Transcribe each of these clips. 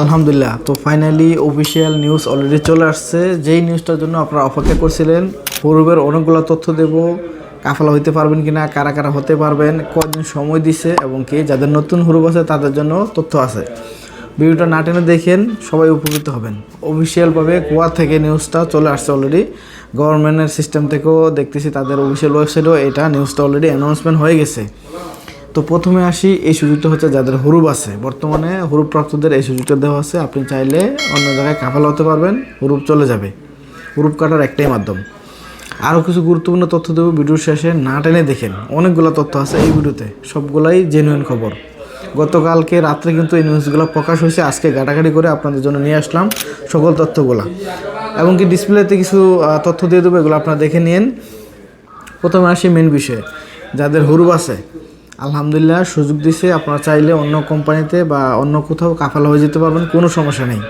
আলহামদুলিল্লাহ। তো finally official news already চলে আসছে। যেই নিউজটার জন্য আপনারা অপেক্ষা করছিলেন, পূর্বের অনেকগুলো তথ্য দেব, কাফালা হইতে পারবেন কিনা, কারা কারা হতে পারবেন কদিন সময় দিছে এবং কি যাদের নতুন হুরুপ আছে, তাদের জন্য তথ্য আছে। ভিডিওটা না টেনে দেখেন, সবাই উপকৃত হবেন। অফিসিয়ালভাবে গোয়া থেকে নিউজটা চলে আসছে অলরেডি গভর্নমেন্টের সিস্টেম থেকেও দেখতেছি তাদের অফিসিয়াল ওয়েবসাইটেও এটা নিউজটা অলরেডি অ্যানাউন্সমেন্ট হয়ে গেছে। তো প্রথমে আসি, এই সুযোগটা হচ্ছে যাদের হুরুপ আছে। বর্তমানে হুরুপ প্রাপ্তদের এই সুযোগটা দেওয়া আছে। আপনি চাইলে অন্য জায়গায় কাফাল হতে পারবেন, হরুপ চলে যাবে। হুরুপ কাটার একটাই মাধ্যম। আরও কিছু গুরুত্বপূর্ণ তথ্য দেবো ভিডিওর শেষে, না টেনে দেখেন। অনেকগুলো তথ্য আছে এই ভিডিওতে। সবগুলাই জেনুইন খবর। গতকালকে রাত্রে কিন্তু এই নিউজগুলো প্রকাশ হয়েছে। আজকে ঘাটাঘাটি করে আপনাদের জন্য নিয়ে আসলাম সকল তথ্যগুলা। এবং কি ডিসপ্লেতে কিছু তথ্য দিয়ে দেবো, এগুলো আপনারা দেখে নিন। প্রথমে আসি মেন বিষয়ে। যাদের হুরুপ আছে আলহামদুলিল্লাহ, সুযোগ দিছে। আপনারা চাইলে অন্য কোম্পানিতে বা অন্য কোথাও কাফালা হয়ে যেতে পারবেন, কোনো সমস্যা নেই।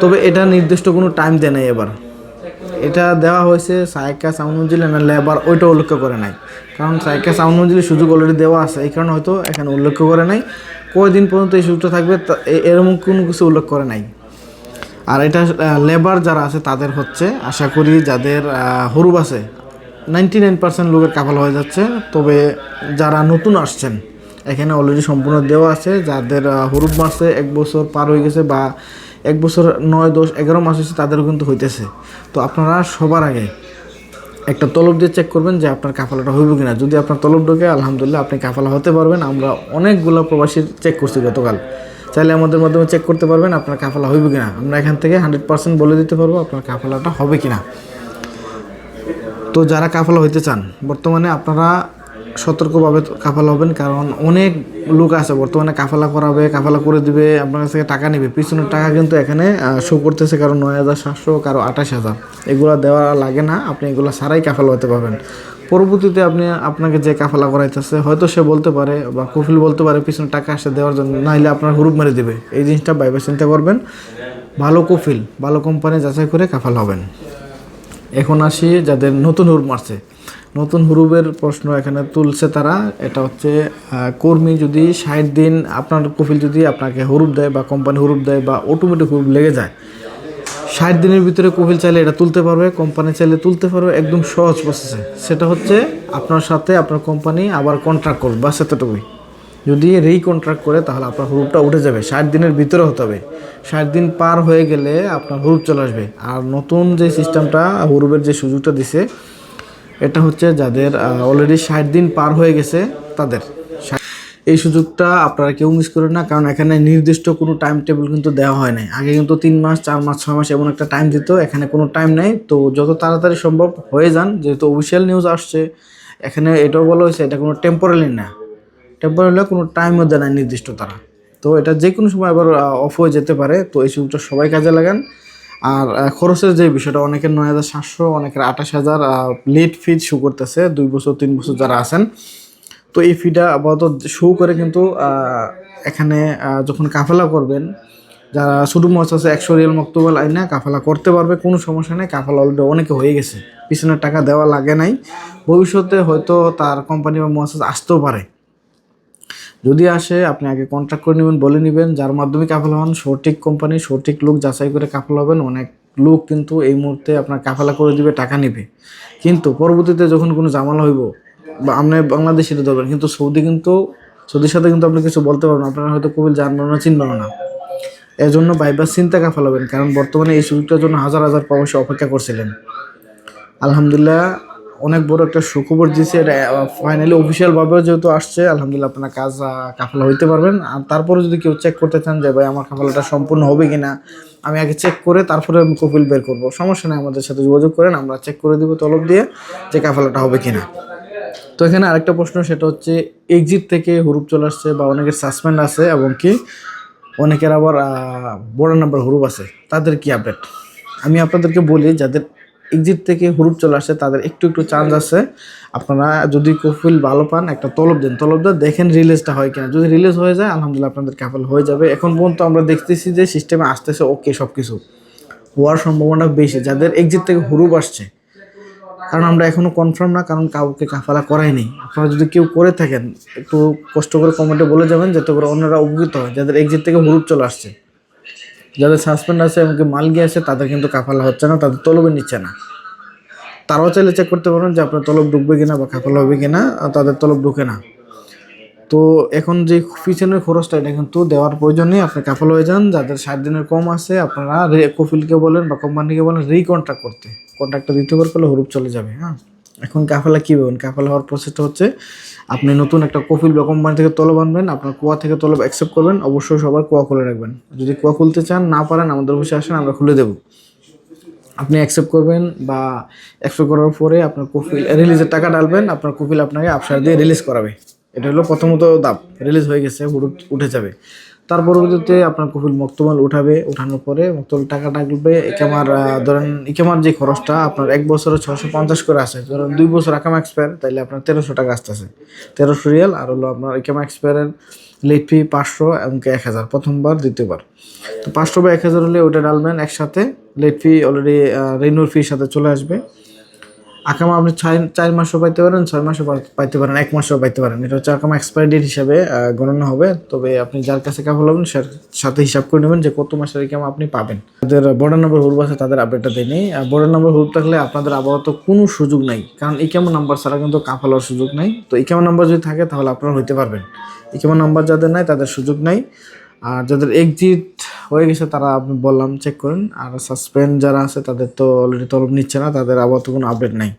তবে এটা নির্দিষ্ট কোনো টাইম দেয় নাই এবার। এটা দেওয়া হয়েছে সাইকা সাউন্ড মঞ্জিল না লেবার ওইটা উল্লেখ করে নাই। কারণ সাইকা সাউন্ড মঞ্জিলের সুযোগ অলরেডি দেওয়া আছে, এই কারণে হয়তো এখানে উল্লেখ করে নাই। কয়দিন পর্যন্ত এই সুযোগটা থাকবে এরকম কোনো কিছু উল্লেখ করে নাই। আর এটা লেবার যারা আছে তাদের হচ্ছে, আশা করি যাদের হরুব আছে নাইনটি নাইন পার্সেন্ট লোকের কাফাল হয়ে যাচ্ছে। তবে যারা নতুন আসছেন, এখানে অলরেডি সম্পূর্ণ দেওয়া আছে। যাদের হরুপ মাসে এক বছর পার হয়ে গেছে বা এক বছর নয়, দশ, এগারো মাস হয়েছে, তাদেরও কিন্তু হইতেছে। তো আপনারা সবার আগে একটা তলব দিয়ে চেক করবেন যে আপনার কাফালাটা হইব কিনা। যদি আপনার তলব ঢোকে, আলহামদুলিল্লাহ আপনি কাফালা হতে পারবেন। আমরা অনেকগুলো প্রবাসী চেক করছি গতকাল। চাইলে আমাদের মাধ্যমে চেক করতে পারবেন আপনার কাফালা হইব কিনা। আমরা এখান থেকে হান্ড্রেড পার্সেন্ট বলে দিতে পারব আপনার কাফালাটা হবে কিনা। তো যারা কাফালা হইতে চান, বর্তমানে আপনারা সতর্কভাবে কাফালা হবেন, কারণ অনেক লোক আছে বর্তমানে কাফালা করাবে, কাফালা করে দিবে, আপনার কাছ থেকে টাকা নেবে। পিছনের টাকা কিন্তু এখানে শো করতেছে কারও নয় হাজার সাতশো, কারও আঠাশ হাজার। এগুলো দেওয়া লাগে না, আপনি এগুলো সারাই কাফালা হতে পারবেন। পরবর্তীতে আপনি, আপনাকে যে কাফালা করাইতেছে, হয়তো সে বলতে পারে বা কফিল বলতে পারে, পিছনে টাকা আসে দেওয়ার জন্য, নাইলে আপনার হুরুপ মেরে দিবে। এই জিনিসটা বাইবে চিন্তা করবেন। ভালো কফিল, ভালো কোম্পানি যাচাই করে কাফাল হবেন। এখন আসি যাদের নতুন হুরুপ মারছে। নতুন হুরুপের প্রশ্ন এখানে তুলছে তারা। এটা হচ্ছে কর্মী যদি ষাট দিন আপনার কফিল যদি আপনাকে হুরুপ দেয় বা কোম্পানি হুরুপ দেয় বা অটোমেটিক হুরুপ লেগে যায়, ষাট দিনের ভিতরে কফিল চাইলে এটা তুলতে পারবে কোম্পানি চাইলে তুলতে পারবে, একদম সহজ প্রসেসে সেটা হচ্ছে আপনার সাথে আপনার কোম্পানি আবার কন্ট্রাক্ট করবে, বাস এতটুকুই যদি রিকন্ট্রাক্ট করে, তাহলে আপনার হুরুপটা উঠে যাবে। ষাট দিনের ভিতরে হতে হবে। ষাট দিন পার হয়ে গেলে আপনার হুরুপ চলে আসবে। আর নতুন যে সিস্টেমটা হুরুপের যে সুযোগটা দিছে, এটা হচ্ছে যাদের অলরেডি ষাট দিন পার হয়ে গেছে, তাদের। এই সুযোগটা আপনারা কেউ মিস করেন না, কারণ এখানে নির্দিষ্ট কোনো টাইম টেবিল কিন্তু দেওয়া হয় নাই। আগে কিন্তু তিন মাস, চার মাস, ছয় মাস এমন একটা টাইম দিত, এখানে কোনো টাইম নেই। তো যত তাড়াতাড়ি সম্ভব হয়ে যান, যেহেতু অফিসিয়াল নিউজ আসছে, এখানে এটাও বলা হয়েছে, এটা কোনো টেম্পোরারি না। টেম্পোরারি কোনো টাইমও দেয় না নির্দিষ্ট তারা। তো এটা যে কোনো সময় আবার অফ হয়ে যেতে পারে। তো এই সুযোগটা সবাই কাজে লাগান। আর খরচের যে বিষয়টা, অনেকের নয় হাজার সাতশো, অনেকের আঠাশ হাজার লেট ফিজ শু করতেছে। দুই বছর, তিন বছর যারা আছেন। তো এই ফিটা আপাতত শো করে কিন্তু এখানে যখন কাফেলা করবেন, যারা শুধু মাছ আছে, একশো রিয়াল মক্তবাল আইনা কাফালা করতে পারবে, কোনো সমস্যা নেই। কাফালা অলরেডি অনেকে হয়ে গেছে। পিছনের টাকা দেওয়া লাগে নাই। ভবিষ্যতে হয়তো তার কোম্পানি বা মহাসাজ আসতেও পারে। যদি আসে, আপনি আগে কন্ট্যাক্ট করে নেবেন, বলে নেবেন, যার মাধ্যমে কাফেলা হন, সঠিক কোম্পানি সঠিক লোক যাচাই করে কাফেলা হবেন, অনেক লোক কিন্তু এই মুহূর্তে আপনার কাফেলা করে দিবে, টাকা নেবে। কিন্তু পরবর্তীতে যখন কোনো জামালা হইব, বা আপনি বাংলাদেশে ধরবেন, কিন্তু সৌদি কিন্তু, সৌদির সাথে কিন্তু আপনি কিছু বলতে পারবেন আপনারা হয়তো কবিল জানবেন না চিনবেন না। এর জন্য বাইবার চিন্তা কাফালাবেন কারণ বর্তমানে এই সুযোগটার জন্য হাজার হাজার প্রবাসী অপেক্ষা করছিলেন। আলহামদুলিল্লাহ অনেক বড় একটা সুখবর দিয়েছে। এটা ফাইনালি অফিসিয়ালভাবেও যেহেতু আসছে, আলহামদুলিল্লাহ আপনার কাজ কাফেলা হইতে পারবেন। আর তারপরে যদি কেউ চেক করতে চান যে, ভাই, আমার কাফেলাটা সম্পূর্ণ হবে কিনা? আমি আগে চেক করে তারপরে আমি কপিল বের করব। সমস্যা নেই, আমাদের সাথে যোগাযোগ করেন, আমরা চেক করে দিব তলব দিয়ে যে কাফেলাটা হবে কিনা। তো এখানে আরেকটা প্রশ্ন, সেটা হচ্ছে এক্সিট থেকে হুরুপ চলে আসছে বা অনেকের সাসপেন্ড আছে এবং কি অনেকের আবার বড় নাম্বার হুরুপ আছে, তাদের কি আপডেট আমি আপনাদেরকে বলি, যাদের এক্সিট থেকে হুরুপ চলে আসে, তাদের একটু একটু চান্স আছে। আপনারা যদি কফিল ভালো পান, একটা তলব দেন। তলব দেন, দেখেন রিলিজটা হয় কিনা। যদি রিলিজ হয়ে যায়, আলহামদুলিল্লাহ আপনাদের কাফেল হয়ে যাবে। এখন পর্যন্ত আমরা দেখতেছি যে সিস্টেমে আসতেছে ওকে সব কিছু হওয়ার সম্ভাবনা বেশি। যাদের এক্সিট থেকে হুরুপ আসছে, কারণ আমরা এখনও কনফার্ম না, কারণ কাউকে কাফালা করাইনি আপনারা যদি কেউ করে থাকেন, একটু কষ্ট করে কমেন্টে বলে যাবেন, যাতে করে অন্যরা উপকৃত হয়। যাদের এক্সিট থেকে হুরুপ চলে আসছে। যাদের সাসপেন্ড আছে এমনকি মালগি আছে তাদের কিন্তু কাফালা হচ্ছে না, তাদের তলবে নিচ্ছে না। তারাও চাইলে চেক করতে পারেন যে আপনার তলব ঢুকবে কিনা বা কাফালা হবে কিনা তাদের তলব ঢুকে না। তো এখন যে পিছনের খরচটা, এটা কিন্তু দেওয়ার প্রয়োজন নেই আপনি কাফল হয়ে যান, যাদের ষাট দিনের কম আছে, আপনারা কফিলকে বলেন বা কোম্পানিকে বলেন রিকন্ট্রাক্ট করতে। কন্ট্রাক্টটা রিকভার করলে হরুপ চলে যাবে হ্যাঁ? এখন কাফালা কী পাবেন কাফালা হওয়ার প্রসেসটা হচ্ছে, আপনি নতুন একটা কফিল বা কোম্পানি থেকে তলব আনবেন আপনার কুয়া থেকে তলব অ্যাকসেপ্ট করবেন, অবশ্যই সবার কুয়া খুলে রাখবেন। যদি কুয়া খুলতে চান, না পারেন, আমাদের অফিসে আসেন, আমরা খুলে দেবো। আপনি অ্যাকসেপ্ট করবেন বা অ্যাকসেপ্ট করার পরে আপনার কফিল রিলিজের টাকা ডালবেন আপনার কফিল আপনাকে আপসার দিয়ে রিলিজ করাবে। এটা হলো প্রথমত দাপ রিলিজ হয়ে গেছে উঠে যাবে। তার পরবর্তীতে আপনার কফিল মক্তমাল উঠাবে, উঠানোর পরে মক্তমাল টাকা ডাকবে ইকামার ধরেন ইকামার যে খরচটা আপনার এক বছরে ছশো পঞ্চাশ করে আসে, ধরেন দুই বছর আকামা এক্সপায়ার তাহলে আপনার তেরোশো টাকা আসতেছে। তেরোশো রিয়াল আর হলো আপনার ইকামা এক্সপায়ারের লেট ফি পাঁচশো এবং এক হাজার, প্রথমবার, দ্বিতীয়বার। তো পাঁচশো বা এক হাজার হলে ওটা ডালবেন একসাথে লেট ফি অলরেডি রেনুর ফির সাথে চলে আসবে। আকামা আপনি ছয়, চার মাসও পাইতে পারেন, ছয় মাসও পাইতে পারেন, এক মাসও পাইতে পারেন। এটা হচ্ছে আকামা এক্সপায়ারি ডেট হিসাবে গণনা হবে। তবে আপনি যার কাছে কাপড় হবেন তার সাথে হিসাব করে নেবেন যে কত মাসের ইকামা আপনি পাবেন। তাদের বর্ডার নম্বর হুরুপ আছে, তাদের আপডেটটা দেয়নি বর্ডার নম্বর হুরুপ থাকলে আপনাদের আপাতত কোনো সুযোগ নাই। কারণ ইকামা নাম্বার ছাড়া কিন্তু কাফালার সুযোগ নাই। তো ইকামা নাম্বার যদি থাকে, তাহলে আপনারা হইতে পারবেন। ইকামা নাম্বার যাদের নাই, তাদের সুযোগ নাই। আর যাদের এক্সিট হয়ে গেছে, তারা আপনি বললাম চেক করেন। আর সাসপেন্ড যারা আছে, তাদের তো অলরেডি তলব নিচ্ছে না, তাদের আবার তো কোনো আপডেট নাই।